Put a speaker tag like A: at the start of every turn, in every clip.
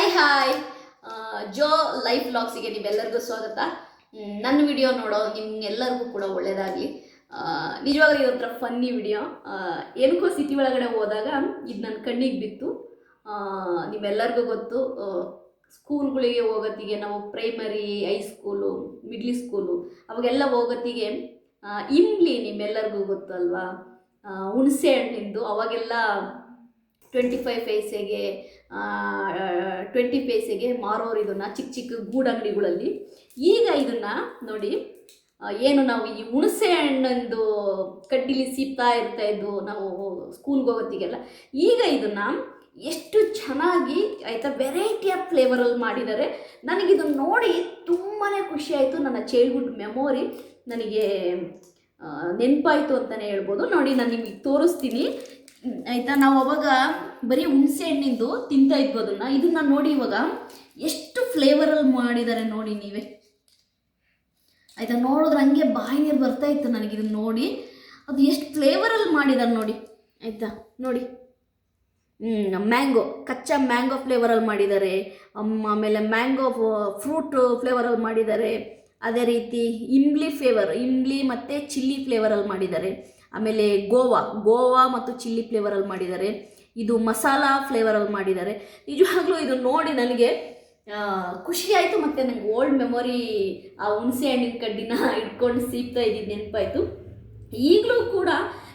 A: Hi hi ಜೋ life ಬ್ಲಾಗ್ಸಿಗೆ ನಿಮ್ಮೆಲ್ಲರಿಗೂ ಸ್ವಾಗತ. ನನ್ನ ವಿಡಿಯೋ ನೋಡೋ ನಿಮ್ಗೆಲ್ಲರಿಗೂ ಕೂಡ ಒಳ್ಳೇದಾಗಲಿ. ನಿಜವಾಗ್ಲೂ ಇದೊಂಥರ ಫನ್ನಿ ವಿಡಿಯೋ ಏನಕ್ಕೋ ಸಿಟಿ ಒಳಗಡೆ ಹೋದಾಗ ಇದು ನನ್ನ ಕಣ್ಣಿಗೆ ಬಿತ್ತು. ನಿಮ್ಮೆಲ್ಲರಿಗೂ ಗೊತ್ತು. ಸ್ಕೂಲ್ಗಳಿಗೆ ಹೋಗೋತ್ತಿಗೆ ನಾವು ಪ್ರೈಮರಿ ಹೈಸ್ಕೂಲು ಮಿಡ್ಲ್ ಸ್ಕೂಲು ಅವಾಗೆಲ್ಲ ಹೋಗೋತ್ತಿಗೆ ಇಮ್ಲಿ ನಿಮ್ಮೆಲ್ಲರಿಗೂ ಗೊತ್ತು ಅಲ್ವಾ ಹುಣಸೆ ಹಣ್ಣಿಂದು ಅವಾಗೆಲ್ಲ ಟ್ವೆಂಟಿ ಫೈವ್ ಪೈಸೆಗೆ ಟ್ವೆಂಟಿ ಪೈಸೆಗೆ ಮಾರೋರು ಇದನ್ನು ಚಿಕ್ಕ ಚಿಕ್ಕ ಗೂಡಂಗಡಿಗಳಲ್ಲಿ. ಈಗ ಇದನ್ನು ನೋಡಿ ಏನು ನಾವು ಈ ಹುಣಸೆ ಹಣ್ಣಂದು ಕಡ್ಡಿಲಿ ಸೀಪ್ತಾ ಇರ್ತಾ ಇದ್ದು ನಾವು ಸ್ಕೂಲ್ಗೆ ಹೋಗೋತ್ತಿಗೆಲ್ಲ, ಈಗ ಇದನ್ನು ಎಷ್ಟು ಚೆನ್ನಾಗಿ ಆಯಿತಾ ವೆರೈಟಿ ಆಫ್ ಫ್ಲೇವರಲ್ಲಿ ಮಾಡಿದ್ದಾರೆ. ನನಗಿದನ್ನು ನೋಡಿ ತುಂಬಾ ಖುಷಿಯಾಯಿತು ನನ್ನ ಚೈಲ್ಡ್ಹುಡ್ ಮೆಮೊರಿ ನನಗೆ ನೆನಪಾಯಿತು ಅಂತಲೇ ಹೇಳ್ಬೋದು. ನೋಡಿ, ನಾನು ನಿಮಗೆ ತೋರಿಸ್ತೀನಿ. ಆಯಿತಾ, ನಾವು ಅವಾಗ ಬರೀ ಹುಣಸೆ ಹಣ್ಣಿಂದು ತಿಂತಾ ಇದ್ವು ಅದನ್ನು. ಇದನ್ನು ನೋಡಿ ಇವಾಗ ಎಷ್ಟು ಫ್ಲೇವರಲ್ಲಿ ಮಾಡಿದ್ದಾರೆ ನೋಡಿ ನೀವೇ. ಆಯಿತಾ, ನೋಡಿದ್ರೆ ಹಂಗೆ ಬಾಯಿ ನೀರು ಬರ್ತಾ ಇತ್ತು ನನಗೆ ಇದನ್ನ ನೋಡಿ. ಅದು ಎಷ್ಟು ಫ್ಲೇವರಲ್ಲಿ ಮಾಡಿದ್ದಾರೆ ನೋಡಿ. ಆಯಿತಾ, ನೋಡಿ. ಮ್ಯಾಂಗೋ, ಕಚ್ಚಾ ಮ್ಯಾಂಗೋ ಫ್ಲೇವರಲ್ಲಿ ಮಾಡಿದ್ದಾರೆ ಆಮೇಲೆ ಮ್ಯಾಂಗೋ ಫ್ರೂಟ್ ಫ್ಲೇವರಲ್ಲಿ ಮಾಡಿದ್ದಾರೆ ಅದೇ ರೀತಿ ಇಂಬ್ಲಿ ಫ್ಲೇವರ್ ಇಂಬ್ಲಿ ಮತ್ತು ಚಿಲ್ಲಿ ಫ್ಲೇವರಲ್ಲಿ ಮಾಡಿದ್ದಾರೆ ಆಮೇಲೆ ಗೋವಾ ಗೋವಾ ಮತ್ತು ಚಿಲ್ಲಿ ಫ್ಲೇವರಲ್ಲಿ ಮಾಡಿದ್ದಾರೆ. ಇದು ಮಸಾಲ ಫ್ಲೇವರಲ್ಲಿ ಮಾಡಿದ್ದಾರೆ. ನಿಜವಾಗ್ಲೂ ಇದು ನೋಡಿ ನನಗೆ ಖುಷಿಯಾಯಿತು ಖುಷಿ ಆಯಿತು ಮತ್ತು ನನಗೆ ಓಲ್ಡ್ ಮೆಮೊರಿ ಆ ಹುಣಸೆ ಹಣ್ಣಿನ ಕಡ್ಡಿನ ಇಟ್ಕೊಂಡು ಸೀಪ್ತಾ ಇದ್ದಿದ್ದು ನೆನಪಾಯಿತು. ಈಗಲೂ ಕೂಡ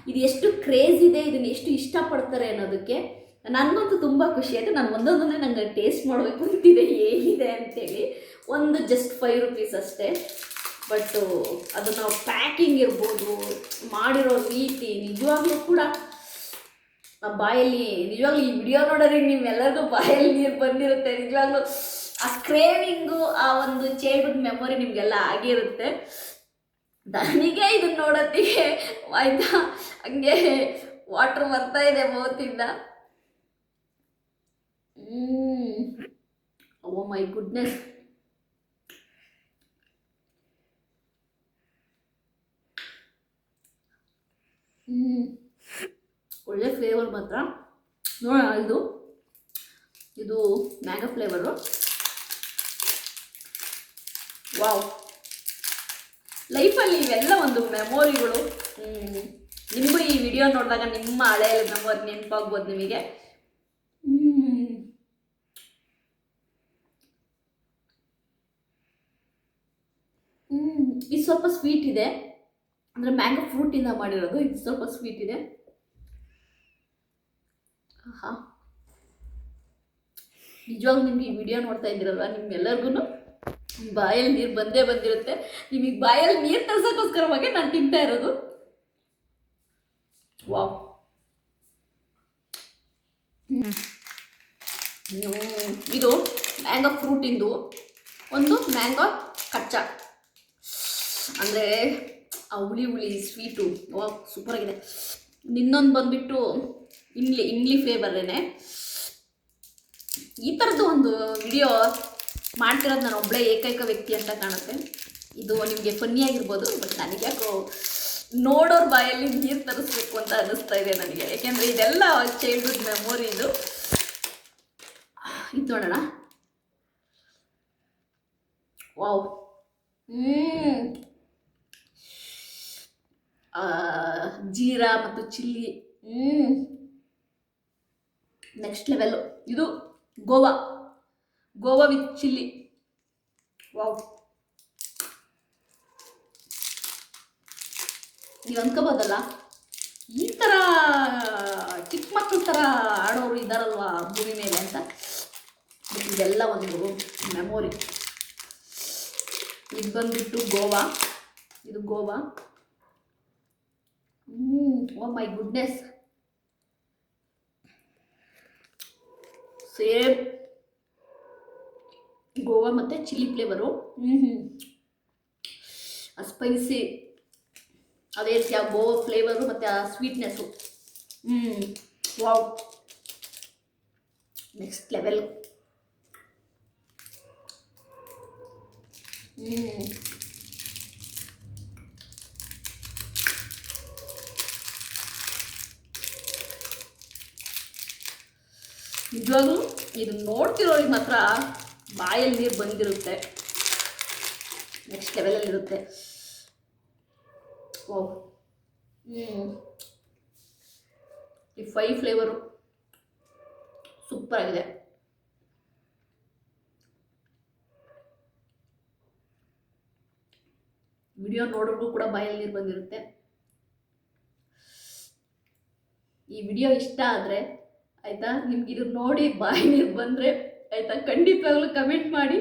A: ಇದು ಎಷ್ಟು ಕ್ರೇಜ್ ಇದೆ, ಇದನ್ನು ಎಷ್ಟು ಇಷ್ಟಪಡ್ತಾರೆ ಅನ್ನೋದಕ್ಕೆ ನನಗಂತೂ ತುಂಬ ಖುಷಿ ಆಯಿತು. ನಾನು ಒಂದೊಂದನ್ನೇ ನನಗೆ ಟೇಸ್ಟ್ ಮಾಡಬೇಕು ಅಂತಿದೆ ಹೇಗಿದೆ ಅಂತೇಳಿ. ಒಂದು ಜಸ್ಟ್ ಫೈವ್ ರುಪೀಸ್ ಅಷ್ಟೇ. ಬಟ್ಟು ಅದು ನಾವು ಪ್ಯಾಕಿಂಗ್ ಇರ್ಬೋದು, ಮಾಡಿರೋ ರೀತಿ ನಿಜವಾಗ್ಲೂ ಕೂಡ ಬಾಯಲ್ಲಿ, ನಿಜವಾಗ್ಲೂ ಈ ವಿಡಿಯೋ ನೋಡೋರಿ ನಿಮ್ಮೆಲ್ಲರಿಗೂ ಬಾಯಲ್ಲಿ ನೀರು ಬಂದಿರುತ್ತೆ. ನಿಜವಾಗ್ಲೂ ಆ ಕ್ರೇವಿಂಗು ಆ ಒಂದು ಚೈಲ್ಡ್ಹುಡ್ ಮೆಮೊರಿ ನಿಮಗೆಲ್ಲ ಆಗಿರುತ್ತೆ. ನನಗೆ ಇದನ್ನ ನೋಡೋತ್ತಿಗೆ ಆಯ್ತಾ ಹಂಗೆ ವಾಟ್ರ್ ಬರ್ತಾ ಇದೆ ಮೌತಿಂದ. ಓ ಮೈ ಗುಡ್ನೆಸ್ ಹ್ಞೂ ಒಳ್ಳೆ ಫ್ಲೇವರ್ ಮಾತ್ರ. ನೋಡೋಣ, ಇದು. ಇದು ಮ್ಯಾಂಗೋ ಫ್ಲೇವರು ವಾವ್. ಲೈಫಲ್ಲಿ ಇವೆಲ್ಲ ಒಂದು ಮೆಮೊರಿಗಳು ನಿಮಗೂ ಈ ವಿಡಿಯೋ ನೋಡಿದಾಗ ನಿಮ್ಮ ಹಳೆಯ ಮೆಮೊರಿ ನೆನಪಾಗ್ಬೋದು ನಿಮಗೆ. ಇದು ಸ್ವಲ್ಪ ಸ್ವೀಟ್ ಇದೆ. ಅಂದರೆ ಮ್ಯಾಂಗೋ ಫ್ರೂಟಿಂದ ಮಾಡಿರೋದು. ಇದು ಸ್ವಲ್ಪ ಸ್ವೀಟ್ ಇದೆ. ಆಹಾ ನಿಜವಾಗ್ಲೂ ನಿಮ್ಗೆ ಈ ವಿಡಿಯೋ ನೋಡ್ತಾ ಇದ್ದೀರಲ್ವ? ನಿಮ್ಗೆಲ್ಲರಿಗೂ ಬಾಯಲ್ಲಿ ನೀರು ಬಂದೇ ಬಂದಿರುತ್ತೆ. ನಿಮಗೆ ಬಾಯಲ್ಲಿ ನೀರು ತರ್ಸೋಕ್ಕೋಸ್ಕರವಾಗಿ ನಾನು ತಿಂತಾ ಇರೋದು. ವಾವ್. ಇದು ಮ್ಯಾಂಗೋ ಫ್ರೂಟಿಂದು ಒಂದು ಮ್ಯಾಂಗೋ ಕಚ್ಚಾ. ಅಂದರೆ, ಆ ಹುಳಿ ಹುಳಿ ಸ್ವೀಟು ಸೂಪರ್ ಸೂಪರಾಗಿದೆ ಇನ್ನೊಂದು ಬಂದ್ಬಿಟ್ಟು ಇಂಗ್ಲಿ ಇಂಗ್ಲಿ ಫ್ಲೇವರೇನೆ ಈ ಥರದ್ದು ಒಂದು ವಿಡಿಯೋ ಮಾಡ್ತಿರೋದು ನಾನು ಒಬ್ಬಳೇ ಏಕೈಕ ವ್ಯಕ್ತಿ ಅಂತ ಕಾಣುತ್ತೆ. ಇದು ನಿಮಗೆ ಫನ್ನಿ ಆಗಿರ್ಬೋದು ಬಟ್ ನನಗೆ ಯಾಕೋ ನೋಡೋರ್ ಬಾಯಲ್ಲಿ ನೀರು ತರಿಸ್ಬೇಕು ಅಂತ ಅನ್ನಿಸ್ತಾ ಇದೆ ನನಗೆ. ಯಾಕೆಂದರೆ ಇದೆಲ್ಲ ಚೈಲ್ಡ್ಹುಡ್ ಮೆಮೊರಿ ಇದು. ಇದು ನೋಡೋಣ. ವಾವ್. ಹ್ಮ್ ಆ, ಜೀರಾ ಮತ್ತು ಚಿಲ್ಲಿ. ನೆಕ್ಸ್ಟ್ ಲೆವೆಲ್ಲು ಇದು Goa. Goa with chilli. Wow ನೀವು ಅನ್ಕೋಬೋದಲ್ಲ? ಈ ಥರ ಚಿಕ್ಕ ಮಕ್ಕಳ ಥರ ಆಡೋರು ಇದ್ದಾರಲ್ವಾ ಭೂಮಿ ಮೇಲೆ ಅಂತ? ಇದೆಲ್ಲ ಒಂದು ಮೆಮೊರಿ ಇದು ಬಂದುಬಿಟ್ಟು ಗೋವಾ. ಇದು Goa. Hmm oh my goodness same Goa ಮತ್ತು ಚಿಲ್ಲಿ ಫ್ಲೇವರು ಹ್ಞೂ ಹ್ಞೂ ಆ ಸ್ಪೈಸಿ ಅದೇ ರೀತಿ ಆ ಗೋವಾ ಫ್ಲೇವರು ಮತ್ತು ಆ ಸ್ವೀಟ್ನೆಸ್ಸು ಹ್ಞೂ ವಾವ್ ನೆಕ್ಸ್ಟ್ ಲೆವೆಲ್ ಹ್ಞೂ ನಿಜವಾಗ್ಲೂ ಇದು ನೋಡ್ತಿರೋರಿಗೆ ಮಾತ್ರ ಬಾಯಲ್ಲಿ ನೀರು ಬಂದಿರುತ್ತೆ. ನೆಕ್ಸ್ಟ್ ಲೆವೆಲಲ್ಲಿ ಇರುತ್ತೆ. ಓ. ಹ್ಞೂ ಈ ಫೈ ಫ್ಲೇವರು ಸೂಪರ್ ಆಗಿದೆ. ವಿಡಿಯೋ ನೋಡೋರ್ಗೂ ಕೂಡ ಬಾಯಲ್ಲಿ ನೀರು ಬಂದಿರುತ್ತೆ. ಈ ವಿಡಿಯೋ ಇಷ್ಟ ಆದರೆ ಆಯಿತಾ? ನಿಮ್ಗೆ ಇದು ನೋಡಿ ಬಾಯಿ ನೀರು ಬಂದರೆ, ಆಯಿತಾ? ಖಂಡಿತವಾಗ್ಲೂ ಕಮೆಂಟ್ ಮಾಡಿ.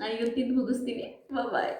A: ನಾನು ತಿಂದು ಮುಗಿಸ್ತೀನಿ. ಬಾಯ್